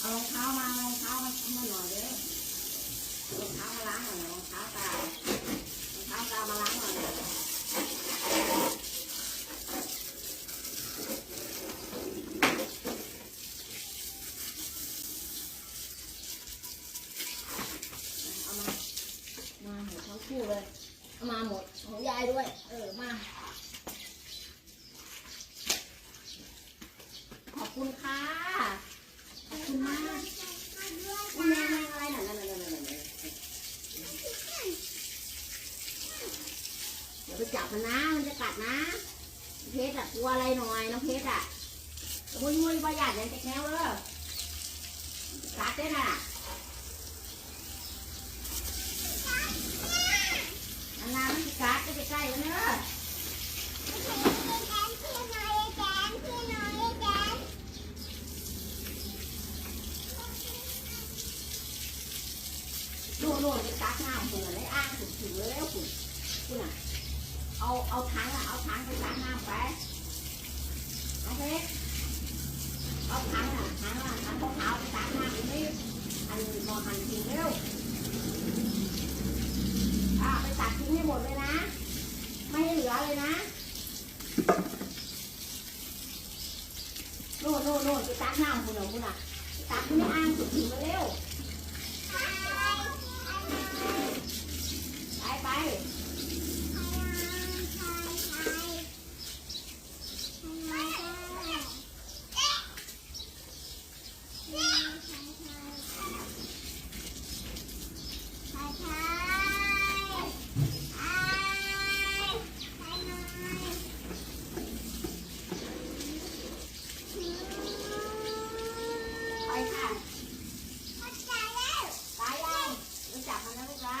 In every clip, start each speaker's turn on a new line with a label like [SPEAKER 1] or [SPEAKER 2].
[SPEAKER 1] เอารองเท้ามารองเท้ามามาหน่อยเด้อรองเท้ามาล้างหน่อยรองเท้าตารองเท้าตามาล้างหน่อยเอามามาหมดทั้งคู่เลยเอามาหมดของยายด้วย เออมาขอบคุณค่ะ คุณมากคุณแม่แม่อะไรน่ะนั่นนั่นนั่นนั่นนั่นเดี๋ยวไปจับมันนะ มันจะกัดนะเพชรอะกลัวอะไรหน่อยน้องเพชรอะมุ้ยมุ้ยประหยัดยังจะแค้วเลยกัดได้น่ะอันนั้นมันจะกัดก็จะกล้แล้วเนอะ โน่นโน่นไปตักน้ำคุณอะไรอ้างถึงถึงแล้วคุณคุณอะเอาเอาถังอะเอาถังไปตักน้ำไปเอาเพชรเอาถังอะถังอะถังขาวๆไปตักน้ำตรงนี้อันมอหันทิ้งเร็วอ่าไปตักทิ้งให้หมดเลยนะ ไม่ให้เหลือเลยนะโน่นโน่นโน่นไปตักน้ำคุณอะคุณอะตักไม่อ้างถึงถึงเร็ว ไปไปไปค่ะตายยังรู้จักมันนะลูกนะ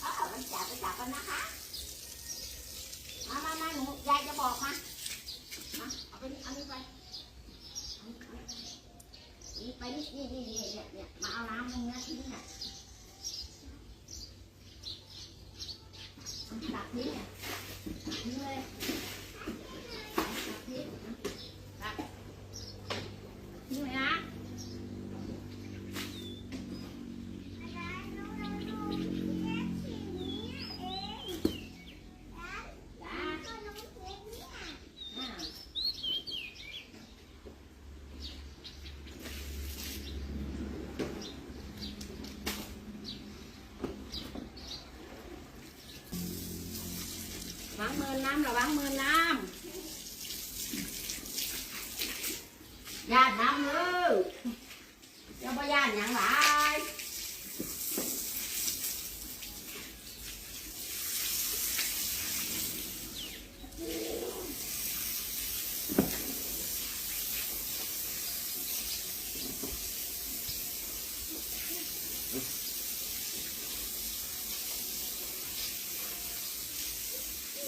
[SPEAKER 1] เออมันจับไปจับกันนะคะ มามามา หนูยายจะบอกมามาเอาไปนี่เอานี่ไปนี่ไปนี่ไปนี่นี่นี่เนี่ยเนี่ยมาเอาน้ำตรงนี้ยทิ้งเนี่ยเอาตักทิ้งเนี่ยตักทิ้งเลยตักทิ้งตักทิ้งเลยนะจ้าอ่า วางมือน้ำระวังมือน้ำญาติน้ำเลยอย่าไปญาติหยังหลา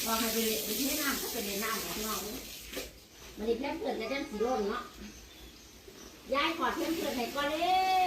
[SPEAKER 1] ยบอกให้ไปเล่นไปเทน้ำถ้าเป็นในน้ำของน้องมันนี่เพื่อนเพื่อนจะเล่นสีร่นเนาะยายขอเพื่อนเพื่อนให้ก็เร็